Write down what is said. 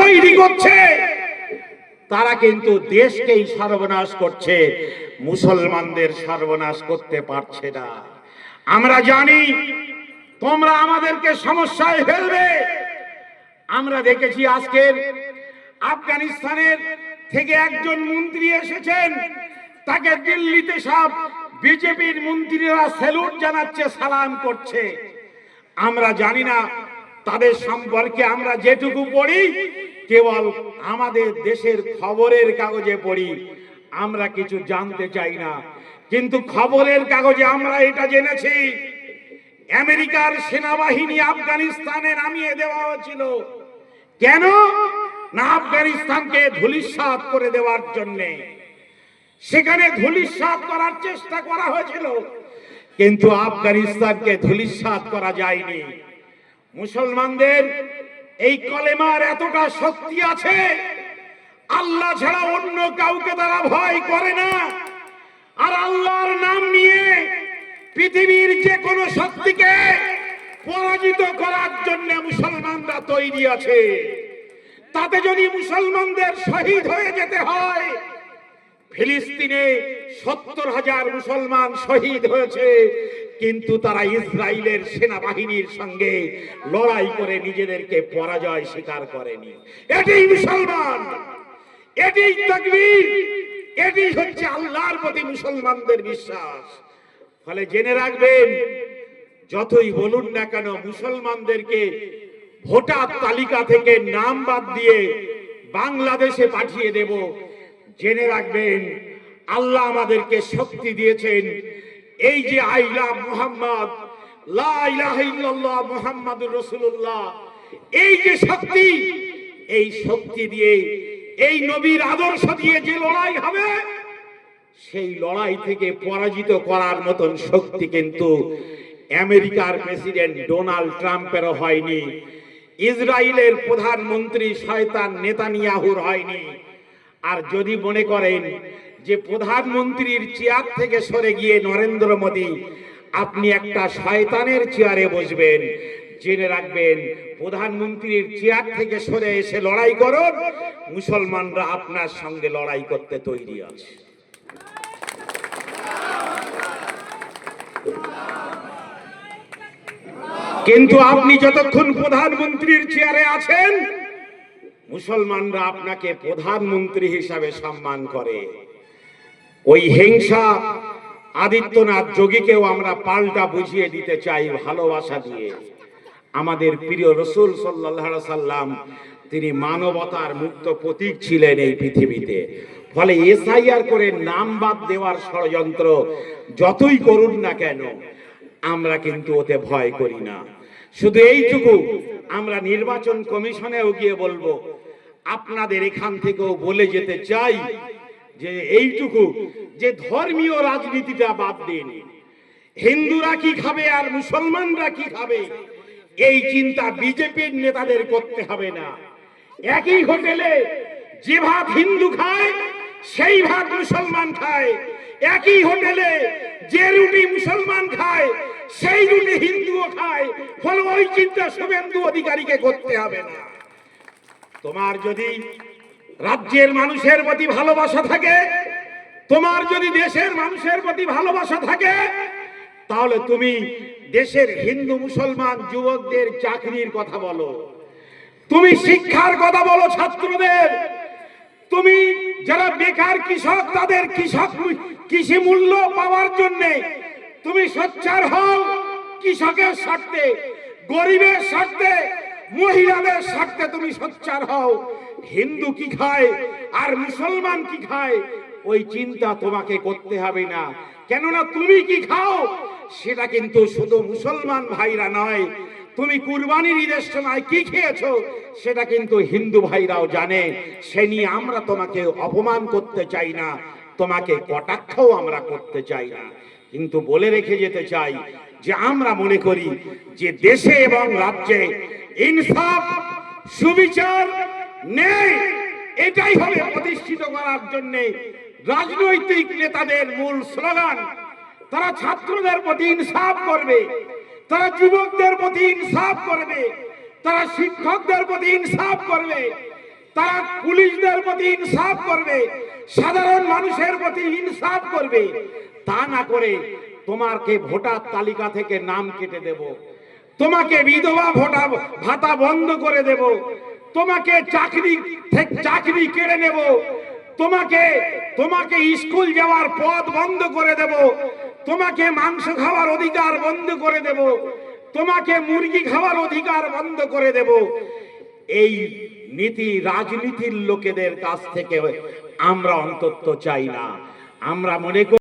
তৈরি করছে। তারা কিন্তু দেশকেই সর্বনাশ করছে। মুসলমানদের সর্বনাশ করতে পারছে না। আমরা জানি তোমরা আমাদেরকে সমস্যায় ফেলবে। আমরা দেখেছি আজকের আফগানিস্তানের থেকে একজন মন্ত্রী এসেছেন। তাকে দিল্লিতে সব বিজেপির মন্ত্রীরা স্যালুট জানাচ্ছে, সালাম করছে। আমরা জানি না তাদের সম্পর্কে আমরা যেটুকু পড়ি, কেবল আমাদের দেশের খবরের কাগজে পড়ি। আমরা কিছু জানতে চাই না। কিন্তু খবরের কাগজে আমরা এটা জেনেছি, আমেরিকার সেনাবাহিনী আফগানিস্তানে নামিয়ে দেওয়া হয়েছিল। কেন? না আফগানিস্তানকে ধুলিস্বাদ করে দেওয়ার জন্যে। সেখানে ধুলিস্বাদ করার চেষ্টা করা হয়েছিল, কিন্তু আফগানিস্তানকে ধুলিস্বাদ করা যায়নি। মুসলমানদের এই কলেমার এতটা শক্তি আছে, আল্লাহ ছাড়া অন্য কাউকে তারা ভয় করে না। আর আল্লাহর নাম নিয়ে পৃথিবীর যে কোনো শক্তিকে পরাজিত করার জন্য মুসলমানরা তৈরি আছে। তাতে যদি মুসলমানদের শহীদ হয়ে যেতে হয় ফিলিস্তিনে সত্তর হাজার মুসলমান শহীদ হয়েছে, কিন্তু তারা ইসরায়েলের সেনাবাহিনীর সঙ্গে লড়াই করে নিজেদেরকে পরাজয় স্বীকার করেনি। এটি মুসলমান এটি তাকবীর এটি হচ্ছে আল্লাহর প্রতি মুসলমানদের বিশ্বাস। ফলে জেনে রাখবেন, যতই বলুন না কেন, মুসলমানদেরকে ভোটার তালিকা থেকে নাম বাদ দিয়ে বাংলাদেশে পাঠিয়ে দেব জেনে রাখবেন, আল্লাহ আমাদেরকে শক্তি দিয়েছেন। এই যে আইলা মুহাম্মদ এই যে শক্তি, এই শক্তি দিয়ে এই নবীর আদর্শ দিয়ে যে লড়াই হবে, সেই লড়াই থেকে পরাজিত করার মতন শক্তি কিন্তু আমেরিকার প্রেসিডেন্ট ডোনাল্ড ট্রাম্পেরও হয়নি, ইসরায়েলের প্রধানমন্ত্রী শয়তান নেতানিয়াহুর হয়নি। আর যদি মনে করেন যে প্রধানমন্ত্রীর চেয়ার থেকে সরে গিয়ে নরেন্দ্র মোদী, আপনি একটা শয়তানের চেয়ারে বসবেন। জেনে রাখবেন, প্রধানমন্ত্রীর চেয়ার থেকে সরে এসে লড়াই করুন। মুসলমানরা আপনার সঙ্গে লড়াই করতে তৈরি আছে। কিন্তু আপনি যতক্ষণ প্রধানমন্ত্রীর চেয়ারে আছেন মুসলমানরা আপনাকে প্রধানমন্ত্রী হিসাবে সম্মান করে। ওই হিংসা আদিত্যনাথ যোগীকেও আমরা পাল্টা বুঝিয়ে দিতে চাই ভালোবাসা দিয়ে। আমাদের প্রিয় রসুল সাল্লাম, তিনি মানবতার মুক্ত প্রতীক ছিলেন এই পৃথিবীতে। ফলে এসআইআর করে নাম বাদ দেওয়ার ষড়যন্ত্র যতই করুন না কেন, আমরা কিন্তু ওতে ভয় করি না। শুধু এইটুকু, আমরা নির্বাচন কমিশনেও গিয়ে বলব আপনাদের এখান থেকেও বলে যেতে চাই যে এইটুকু, যে ধর্মীয় রাজনীতিটা বাদ দিন। হিন্দুরা কি খাবে আর মুসলমানরা কি খাবে? এই চিন্তা বিজেপির নেতাদের করতে হবে না। একই হোটেলে যে ভাত হিন্দু খায়, সেই ভাত মুসলমান খায়। একই হোটেলে যে রুটি মুসলমান খায়, সেই রুটি হিন্দুও খায়। ফলে ওই চিন্তা শুভেন্দু অধিকারীকে করতে হবে না। তোমার যদি রাজ্যের মানুষের প্রতি ভালোবাসা থাকে, তোমার যদি দেশের মানুষের প্রতি ভালোবাসা থাকে, তাহলে তুমি দেশের হিন্দু, মুসলমান যুবকদের চাকরির কথা বলো। তুমি শিক্ষার কথা বলো ছাত্রদের। তুমি যারা বেকার কৃষক, তাদের কৃষক কৃষি মূল্য পাওয়ার জন্য তুমি সোচ্চার হও কৃষকের স্বার্থে, গরিবের স্বার্থে মহিলাদের স্বার্থে তুমি সোচ্চার হও। হিন্দু কি খায় আর মুসলমান কি খায়, ওই চিন্তা তোমাকে করতে হবে না। কেননা তুমি কি খাও, সেটা কিন্তু শুধু মুসলমান ভাইরা নয়, তুমি কুরবানির ঈদের সময় কি খেয়েছো, সেটা কিন্তু হিন্দু ভাইরাও জানে। সে নিয়ে আমরা তোমাকে অপমান করতে চাই না, তোমাকে কটাক্ষও আমরা করতে চাই না। কিন্তু বলে রেখে যেতে চাই যে আমরা মনে করি যে দেশে এবং রাজ্যে ইনসাফ, সুবিচার নেই। এটাই হবে প্রতিষ্ঠিত করার জন্য রাজনৈতিক নেতাদের মূল স্লোগান। তারা ছাত্রদের প্রতি ইনসাফ করবে, তারা যুবকদের প্রতি ইনসাফ করবে, তারা শিক্ষকদের প্রতি ইনসাফ করবে, তারা পুলিশদের প্রতি ইনসাফ করবে সাধারণ মানুষের প্রতি ইনসাফ করবে, তা না করে তোমাকে ভোটার তালিকা থেকে নাম কেটে দেব, তোমাকে বিধবা ভোটা ভাতা বন্ধ করে দেব, তোমাকে চাকরি চাকরি কেড়ে নেব, তোমাকে তোমাকে স্কুল যাওয়ার পথ বন্ধ করে দেব, তোমাকে মাংস খাওয়ার অধিকার বন্ধ করে দেব, তোমাকে মুরগি খাওয়ার অধিকার বন্ধ করে দেব। এই নীতি রাজনীতির লোকেদের কাছ থেকে আমরা অন্তত চাই না। আমরা মনে করি